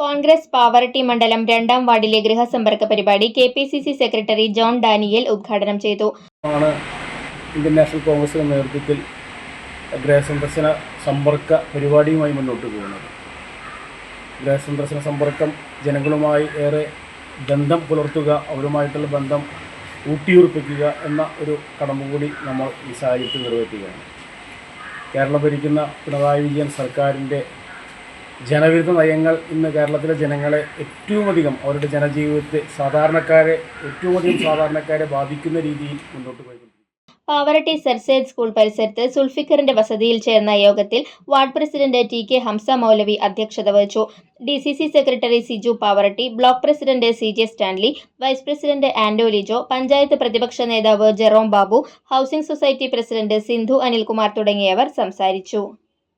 കോൺഗ്രസ് പാവറട്ടി മണ്ഡലം രണ്ടാം വാർഡിലെ ഗൃഹസമ്പർക്ക പരിപാടി K P C C secretary John Daniel ഉദ്ഘാടനം ചെയ്തു. ഇന്ത്യൻ നാഷണൽ കോൺഗ്രസിന്റെ നേതൃത്വത്തിൽ ഗൃഹസന്ദർശന സമ്പർക്ക പരിപാടിയുമായി മുന്നോട്ട് പോകുന്നത്. ഗൃഹസന്ദർശന സമ്പർക്കം ജനങ്ങളുമായി ഏറെ ബന്ധം പുലർത്തുക അവരുമായിട്ടുള്ള ബന്ധം ഊട്ടിയുറപ്പിക്കുക എന്ന ഒരു കടമ്പ കൂടി നമ്മൾ ഈ സാഹചര്യത്തിൽ നിർവഹിക്കുകയാണ്. കേരളം ഭരിക്കുന്ന പിണറായി വിജയൻ സർക്കാരിന്റെ ജനവിരുദ്ധ നയങ്ങൾ ഇന്ന് കേരളത്തിലെ ജനങ്ങളെ ഏറ്റവും അധികം അവരുടെ ജനജീവിതത്തെ സാധാരണക്കാരെ ഏറ്റവും അധികം സാധാരണക്കാരെ ബാധിക്കുന്ന രീതിയിൽ മുന്നോട്ട് പോയി പാവറട്ടി സർസേദ് സ്കൂൾ പരിസരത്ത് സുൽഫിക്കറിന്റെ വസതിയിൽ ചേർന്ന യോഗത്തിൽ ward president T K Hamza Maulavi അധ്യക്ഷത വഹിച്ചു. D C C secretary Siju Pavaratty block president C J Stanley vice president Ando Lijo panchayat പ്രതിപക്ഷ നേതാവ് Jerome Babu housing society president Sindhu Anilkumar തുടങ്ങിയവർ സംസാരിച്ചു.